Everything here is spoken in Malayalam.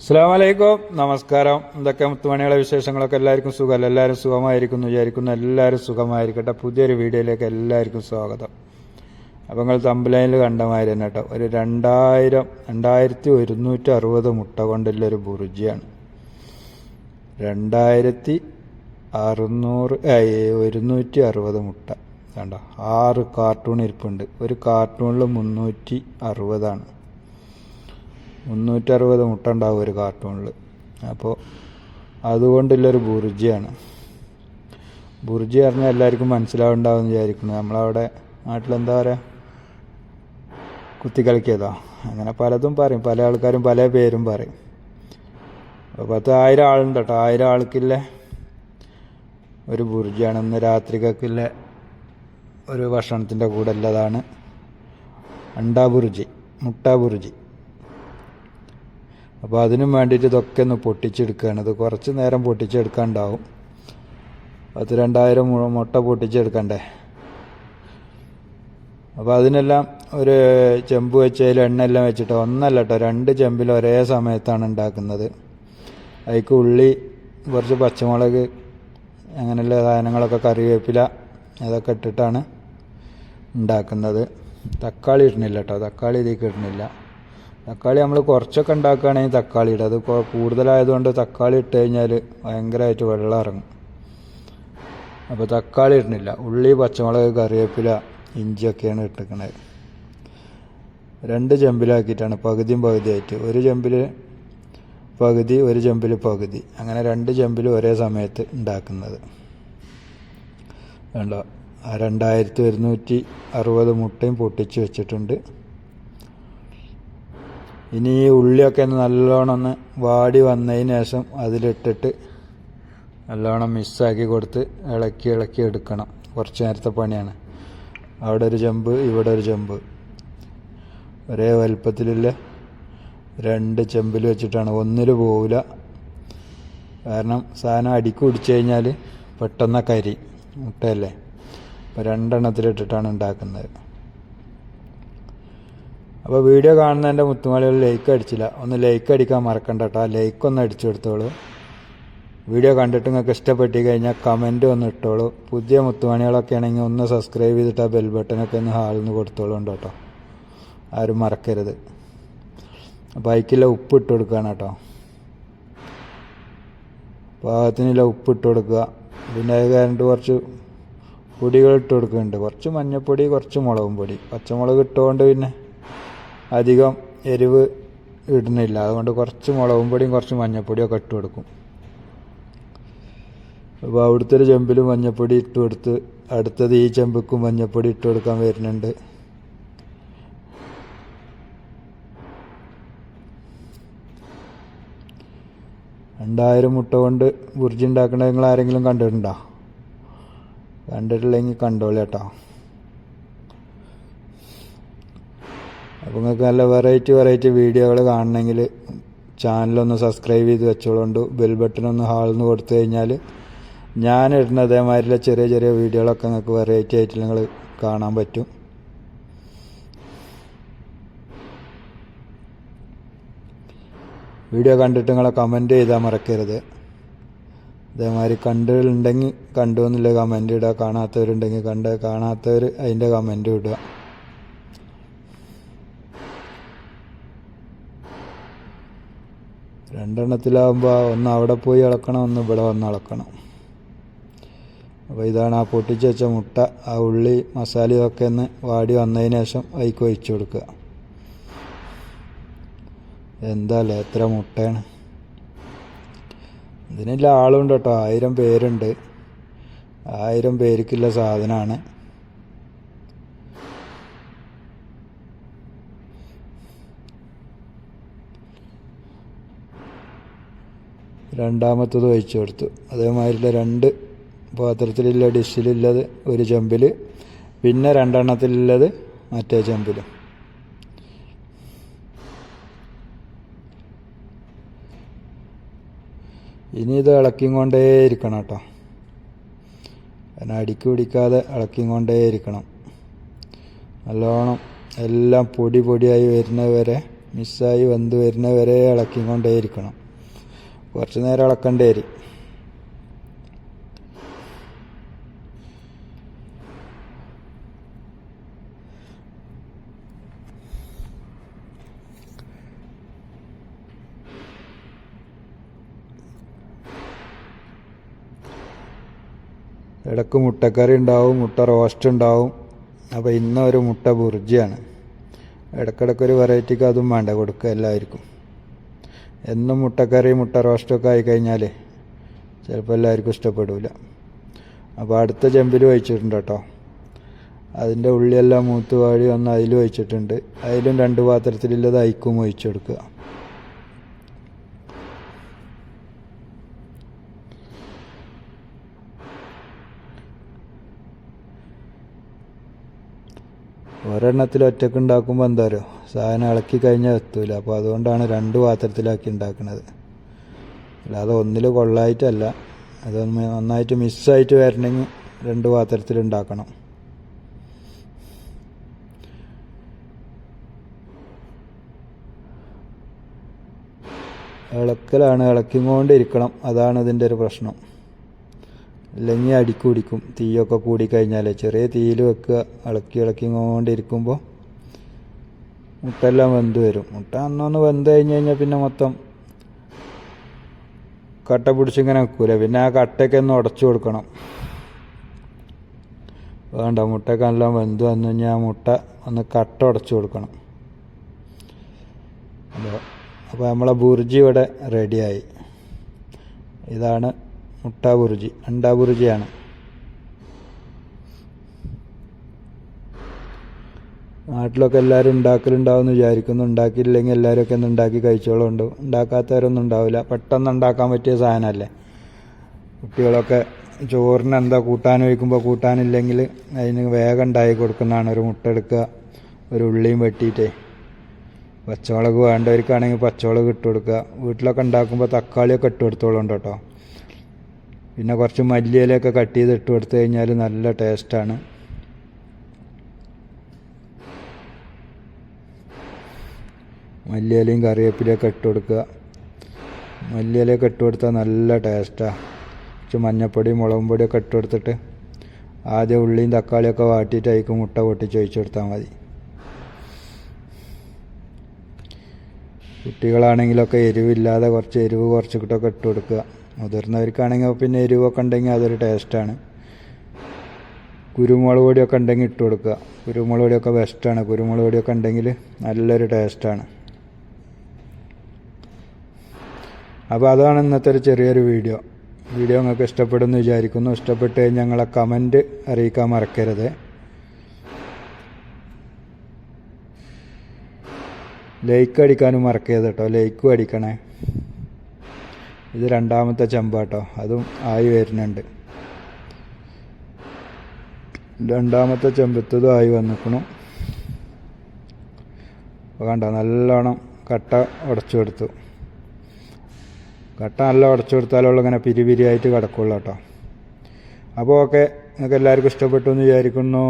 അസ്സാം വലൈക്കും നമസ്കാരം. എന്തൊക്കെ മുത്തുമണികളെ വിശേഷങ്ങളൊക്കെ എല്ലാവർക്കും സുഖമല്ല എല്ലാവരും സുഖമായിരിക്കുന്നു വിചാരിക്കുന്നു. എല്ലാവരും സുഖമായിരിക്കട്ടെ. പുതിയൊരു വീഡിയോയിലേക്ക് എല്ലാവർക്കും സ്വാഗതം. അപ്പോൾ നിങ്ങൾ തമ്പലൈനിൽ കണ്ടമാതിരി തന്നെ കേട്ടോ. ഒരു രണ്ടായിരം രണ്ടായിരത്തി ഒരുന്നൂറ്റി അറുപത് മുട്ട കൊണ്ടുള്ള ഒരു ബുർജിയാണ്. രണ്ടായിരത്തി അറുന്നൂറ് ഒരുന്നൂറ്റി അറുപത് മുട്ട. വേണ്ട ആറ് കാർട്ടൂൺ ഇരിപ്പുണ്ട്. ഒരു കാർട്ടൂണിൽ മുന്നൂറ്റി അറുപതാണ് മുന്നൂറ്ററുപത് മുട്ട ഉണ്ടാവും ഒരു കാർട്ടൂണിൽ അപ്പോൾ അതുകൊണ്ടുള്ളൊരു ബുർജിയാണ്. ബുർജി പറഞ്ഞാൽ എല്ലാവർക്കും മനസ്സിലാവുണ്ടാവും വിചാരിക്കുന്നു. നമ്മളവിടെ നാട്ടിലെന്താ പറയുക കുത്തിക്കളിക്കിയതോ അങ്ങനെ പലതും പറയും. പല ആൾക്കാരും പല പേരും പറയും. പത്ത് ആയിരം ആളുണ്ട് കേട്ടോ. ആയിരം ആൾക്കില്ല ഒരു ബുർജിയാണ്. ഇന്ന് രാത്രിക്കൊക്കെയുള്ള ഒരു ഭക്ഷണത്തിന്റെ കൂടെ ഉള്ളതാണ് അണ്ടാ ബുർജി മുട്ട ബുർജി. അപ്പോൾ അതിനും വേണ്ടിയിട്ട് ഇതൊക്കെ ഒന്ന് പൊട്ടിച്ചെടുക്കുകയാണ്. ഇത് കുറച്ച് നേരം പൊട്ടിച്ചെടുക്കാനുണ്ടാവും പത്ത് രണ്ടായിരം മുട്ട പൊട്ടിച്ചെടുക്കണ്ടേ? അപ്പോൾ അതിനെല്ലാം ഒരു ചെമ്പ് വെച്ചതിൽ എണ്ണ എല്ലാം വെച്ചിട്ട് ഒന്നല്ല കേട്ടോ രണ്ട് ചെമ്പിൽ ഒരേ സമയത്താണ് ഉണ്ടാക്കുന്നത്. അതിക്ക് ഉള്ളി കുറച്ച് പച്ചമുളക് അങ്ങനെയുള്ള സാധനങ്ങളൊക്കെ കറിവേപ്പില അതൊക്കെ ഇട്ടിട്ടാണ് ഉണ്ടാക്കുന്നത്. തക്കാളി ഇടുന്നില്ല കേട്ടോ തക്കാളി ഇതിൽ ഇടുന്നില്ല. തക്കാളി നമ്മൾ കുറച്ചൊക്കെ ഉണ്ടാക്കുകയാണെങ്കിൽ തക്കാളി അത് കൂടുതലായതുകൊണ്ട് തക്കാളി ഇട്ട് കഴിഞ്ഞാൽ ഭയങ്കരമായിട്ട് വെള്ളം ഇറങ്ങും. അപ്പോൾ തക്കാളി ഇടുന്നില്ല. ഉള്ളി പച്ചമുളക് കറിവേപ്പില ഇഞ്ചിയൊക്കെയാണ് ഇട്ടിരിക്കുന്നത് രണ്ട് ചെമ്പിലാക്കിയിട്ടാണ് പകുതിയും പകുതിയായിട്ട് ഒരു ചെമ്പിൽ പകുതി ഒരു ചെമ്പിൽ പകുതി. അങ്ങനെ രണ്ട് ചെമ്പിൽ ഒരേ സമയത്ത് ഉണ്ടാക്കുന്നത്. വേണ്ട രണ്ടായിരത്തി ഒരുന്നൂറ്റി അറുപത് മുട്ടയും പൊട്ടിച്ച് വെച്ചിട്ടുണ്ട്. ഇനി ഈ ഉള്ളിയൊക്കെ നല്ലോണം ഒന്ന് വാടി വന്നതിന് ശേഷം അതിലിട്ടിട്ട് നല്ലോണം മിക്സാക്കി കൊടുത്ത് ഇളക്കി ഇളക്കി എടുക്കണം. കുറച്ച് നേരത്തെ പണിയാണ്. അവിടെ ഒരു ചെമ്പ് ഇവിടെ ഒരു ചെമ്പ്. ഒരേ വലുപ്പത്തിലുള്ള രണ്ട് ചെമ്പിൽ വെച്ചിട്ടാണ്. ഒന്നിൽ പോവില്ല. കാരണം സാധനം അടിക്ക് പിടിച്ചു കഴിഞ്ഞാൽ പെട്ടെന്ന് കരി. മുട്ടയല്ലേ? അപ്പോൾ രണ്ടെണ്ണത്തിലിട്ടിട്ടാണ് ഉണ്ടാക്കുന്നത്. അപ്പോൾ വീഡിയോ കാണുന്നതിന്റെ മുത്തുമാളികൾ ലൈക്ക് അടിച്ചില്ല. ഒന്ന് ലൈക്ക് അടിക്കാൻ മറക്കണ്ട കേട്ടോ ലൈക്ക് ഒന്ന് അടിച്ചു കൊടുത്തോളൂ. വീഡിയോ കണ്ടിട്ട് നിങ്ങൾക്ക് ഇഷ്ടപ്പെട്ടി കഴിഞ്ഞാൽ കമന്റ് ഒന്ന് ഇട്ടോളൂ. പുതിയ മുത്തുമണികളൊക്കെ ആണെങ്കിൽ ഒന്ന് സബ്സ്ക്രൈബ് ചെയ്തിട്ട് ആ ബെൽ ബട്ടനൊക്കെ ഒന്ന് ഹാളിൽ കൊടുത്തോളൂ ഉണ്ട് കേട്ടോ ആരും മറക്കരുത്. അതിക്കില്ല ഉപ്പ് ഇട്ട് കൊടുക്കുകയാണ് കേട്ടോ പാകത്തിനില്ല ഉപ്പ് ഇട്ട് കൊടുക്കുക. പിന്നെ അത് കഴിഞ്ഞിട്ട് കുറച്ച് പൊടികൾ ഇട്ട് കൊടുക്കുന്നുണ്ട്. കുറച്ച് മഞ്ഞപ്പൊടി കുറച്ച് മുളകും പൊടി. പച്ചമുളക് ഇട്ടുകൊണ്ട് പിന്നെ അധികം എരിവ് ഇടുന്നില്ല. അതുകൊണ്ട് കുറച്ച് മുളകും പൊടിയും കുറച്ച് മഞ്ഞപ്പൊടിയും ഒക്കെ ഇട്ട് കൊടുക്കും. അപ്പോൾ അവിടുത്തെ ഒരു ചെമ്പിൽ മഞ്ഞൾപ്പൊടി ഇട്ട് കൊടുത്ത് അടുത്തത് ഈ ചെമ്പക്കും മഞ്ഞൾപ്പൊടി ഇട്ട് കൊടുക്കാൻ വരുന്നുണ്ട്. രണ്ടായിരം മുട്ട കൊണ്ട് ബുർജി ഉണ്ടാക്കണത് നിങ്ങൾ ആരെങ്കിലും കണ്ടിട്ടുണ്ടോ? കണ്ടിട്ടില്ലെങ്കിൽ കണ്ടോളി കേട്ടോ. അപ്പോൾ നിങ്ങൾക്ക് നല്ല വെറൈറ്റി വെറൈറ്റി വീഡിയോകൾ കാണണമെങ്കിൽ ചാനലൊന്ന് സബ്സ്ക്രൈബ് ചെയ്ത് വെച്ചോളൂ. ബെൽ ബട്ടൺ ഒന്ന് ഹാളിൽ കൊടുത്തു കഴിഞ്ഞാൽ ഞാൻ ഇടുന്ന അതേമാതിരിയുള്ള ചെറിയ ചെറിയ വീഡിയോകളൊക്കെ നിങ്ങൾക്ക് വെറൈറ്റി ആയിട്ട് നിങ്ങൾ കാണാൻ പറ്റും. വീഡിയോ കണ്ടിട്ട് നിങ്ങളെ കമന്റ് ചെയ്താൽ മറക്കരുത്. അതേമാതിരി കണ്ടിട്ടുണ്ടെങ്കിൽ കണ്ടു എന്നുള്ള കമന്റ് ഇടുക കാണാത്തവരുണ്ടെങ്കിൽ കണ്ട് കാണാത്തവർ അതിന്റെ കമന്റ് ഇടുക. രണ്ടെണ്ണത്തിലാവുമ്പോൾ ഒന്ന് അവിടെ പോയി ഇളക്കണം ഒന്ന് ഇവിടെ വന്ന് ഇളക്കണം അപ്പോൾ ഇതാണ് ആ പൊട്ടിച്ച് വെച്ച മുട്ട ആ ഉള്ളി മസാലയൊക്കെ ഒന്ന് വാടി വന്നതിന് ശേഷം അതിക്ക് ഒഴിച്ചു കൊടുക്കുക. എന്താല്ലേ എത്ര മുട്ടയാണ്? ഇതിനെല്ലാം ആളുണ്ട് കേട്ടോ ആയിരം പേരുണ്ട്. ആയിരം പേർക്കുള്ള സാധനമാണ്. രണ്ടാമത്തത് ഒഴിച്ചു കൊടുത്തു. അതേമാതിരിയുള്ള രണ്ട് പാത്രത്തിലുള്ള ഡിഷിലുള്ളത് ഒരു ചെമ്പിൽ പിന്നെ രണ്ടെണ്ണത്തിലുള്ളത് മറ്റേ ചെമ്പിലും. ഇനി ഇത് ഇളക്കിയും കൊണ്ടേ ഇരിക്കണം കേട്ടോ. അതിനെ അടിക്ക് പിടിക്കാതെ ഇളക്കിയും കൊണ്ടേ ഇരിക്കണം. നല്ലോണം എല്ലാം പൊടി പൊടിയായി വരുന്നത് വരെ മിസ്സായി വന്ന് വരുന്ന വരെ ഇളക്കിക്കൊണ്ടേയിരിക്കണം കുറച്ച് നേരം ഇളക്കേണ്ടി ഇടയ്ക്ക് മുട്ടക്കറി ഉണ്ടാവും മുട്ട റോസ്റ്റ് ഉണ്ടാവും. അപ്പോൾ ഇന്നൊരു മുട്ട ബുർജിയാണ്. ഇടക്കിടക്കൊരു വെറൈറ്റിക്ക് അതും വേണ്ട കൊടുക്കുക എല്ലാവർക്കും. എന്നും മുട്ടക്കറി മുട്ട റോസ്റ്റൊക്കെ ആയി കഴിഞ്ഞാൽ ചിലപ്പോൾ എല്ലാവർക്കും ഇഷ്ടപ്പെടില്ല അപ്പോൾ അടുത്ത ചെമ്പിൽ വഹിച്ചിട്ടുണ്ട് കേട്ടോ. അതിന്റെ ഉള്ളിയെല്ലാം മൂത്ത് വാഴി ഒന്ന് അതിൽ വഹിച്ചിട്ടുണ്ട് അതിലും രണ്ട് പാത്രത്തിലുള്ളത് അയക്കും ഒഴിച്ചെടുക്കുക. ഒരെണ്ണത്തിൽ ഒറ്റയ്ക്ക് ഉണ്ടാക്കുമ്പോൾ എന്താ പറയുക സാധനം ഇളക്കി കഴിഞ്ഞാൽ എത്തൂല. അപ്പോൾ അതുകൊണ്ടാണ് രണ്ട് പാത്രത്തിലാക്കി ഉണ്ടാക്കുന്നത് അല്ലാതെ ഒന്നിൽ കൊള്ളായിട്ടല്ല. അതൊന്ന് നന്നായിട്ട് മിസ്സായിട്ട് വരണമെങ്കിൽ രണ്ട് പാത്രത്തിൽ ഉണ്ടാക്കണം. ഇളക്കലാണ്. ഇളക്കിക്കൊണ്ടിരിക്കണം. അതാണ് ഇതിന്റെ ഒരു പ്രശ്നം. അല്ലെങ്കിൽ അടിക്കുടിക്കും തീയൊക്കെ കൂടിക്കഴിഞ്ഞാൽ ചെറിയ തീയിൽ വെക്കുക. ഇളക്കി ഇളക്കിക്കൊണ്ടിരിക്കുമ്പോൾ മുട്ടെല്ലാം വെന്ത് വരും. മുട്ട അന്നൊന്ന് വെന്ത് കഴിഞ്ഞ് കഴിഞ്ഞാൽ പിന്നെ മൊത്തം കട്ട പിടിച്ചിങ്ങനെ വെക്കൂല. പിന്നെ ആ കട്ടയൊക്കെ ഒന്ന് ഉടച്ചു കൊടുക്കണം. വേണ്ട മുട്ടയൊക്കെ നല്ല വെന്ത് വന്നു കഴിഞ്ഞാൽ ആ മുട്ട ഒന്ന് കട്ട ഉടച്ചു കൊടുക്കണം. അപ്പോൾ അപ്പോൾ നമ്മളെ ബുർജി ഇവിടെ റെഡിയായി ഇതാണ് മുട്ട ബുർജി. അണ്ട ബുർജിയാണ്. നാട്ടിലൊക്കെ എല്ലാവരും ഉണ്ടാക്കലുണ്ടാവുമെന്ന് വിചാരിക്കുന്നു. ഉണ്ടാക്കിയില്ലെങ്കിൽ എല്ലാവരൊക്കെ ഒന്ന് ഉണ്ടാക്കി കഴിച്ചോളുണ്ട് ഉണ്ടാക്കാത്തവരൊന്നും ഉണ്ടാവില്ല. പെട്ടെന്ന് ഉണ്ടാക്കാൻ പറ്റിയ സാധനമല്ലേ? കുട്ടികളൊക്കെ ചോറിന് എന്താ കൂട്ടാൻ വയ്ക്കുമ്പോൾ കൂട്ടാനില്ലെങ്കിൽ അതിന് വേഗം ഉണ്ടാക്കി കൊടുക്കുന്നതാണ്. ഒരു മുട്ട എടുക്കുക ഒരു ഉള്ളിയും വെട്ടിയിട്ടേ. പച്ചമുളക് വേണ്ടവർക്കാണെങ്കിൽ പച്ചമുളക് ഇട്ട് കൊടുക്കുക. വീട്ടിലൊക്കെ ഉണ്ടാക്കുമ്പോൾ തക്കാളിയൊക്കെ ഇട്ട് കൊടുത്തോളുണ്ട് കേട്ടോ. പിന്നെ കുറച്ച് മല്ലിയിലൊക്കെ കട്ട് ചെയ്ത് ഇട്ട് കൊടുത്തു കഴിഞ്ഞാൽ നല്ല ടേസ്റ്റാണ് മല്ലിയിലയും കറിവേപ്പിലയൊക്കെ ഇട്ട് കൊടുക്കുക. മല്ലിയിലയൊക്കെ ഇട്ട് കൊടുത്താൽ നല്ല ടേസ്റ്റാണ് കുറച്ച് മഞ്ഞപ്പൊടിയും മുളകും പൊടിയൊക്കെ ഇട്ട് കൊടുത്തിട്ട് ആദ്യം ഉള്ളിയും തക്കാളിയൊക്കെ വാട്ടിയിട്ട് അതിക്ക് മുട്ട പൊട്ടിച്ച് ഒഴിച്ചു കൊടുത്താൽ മതി. കുട്ടികളാണെങ്കിലൊക്കെ എരിവില്ലാതെ കുറച്ച് എരിവ് കുറച്ച് കുറച്ചിട്ടൊക്കെ ഇട്ട് കൊടുക്കുക. മുതിർന്നവർക്കാണെങ്കിൽ പിന്നെ എരിവൊക്കെ ഉണ്ടെങ്കിൽ അതൊരു ടേസ്റ്റാണ് കുരുമുളക് പൊടിയൊക്കെ ഉണ്ടെങ്കിൽ ഇട്ട് കൊടുക്കുക. കുരുമുളക് പൊടിയൊക്കെ ബെസ്റ്റാണ് കുരുമുളക് പൊടിയൊക്കെ ഉണ്ടെങ്കിൽ നല്ലൊരു ടേസ്റ്റാണ് അപ്പോൾ അതാണ് ഇന്നത്തെ ഒരു ചെറിയൊരു വീഡിയോ. വീഡിയോ നിങ്ങൾക്ക് ഇഷ്ടപ്പെടുമെന്ന് വിചാരിക്കുന്നു. ഇഷ്ടപ്പെട്ട് ഞങ്ങളെ കമന്റ് അറിയിക്കാൻ മറക്കരുത്. ലൈക്ക് അടിക്കാനും മറക്കരുത് കേട്ടോ ലൈക്കും അടിക്കണേ. ഇത് രണ്ടാമത്തെ ചെമ്പാട്ടോ അതും ആയി വരുന്നുണ്ട്. രണ്ടാമത്തെ ചെമ്പത്തതും ആയി വന്നിക്കണു. കണ്ട നല്ലോണം കട്ട ഉടച്ചു കൊടുത്തു. കട്ട നല്ല ഉടച്ചു കൊടുത്താലുള്ള ഇങ്ങനെ പിരിപിരിയായിട്ട് കിടക്കുള്ളൂ കേട്ടോ. അപ്പോൾ ഓക്കെ നിങ്ങൾക്ക് എല്ലാവർക്കും ഇഷ്ടപ്പെട്ടു എന്ന് വിചാരിക്കുന്നു.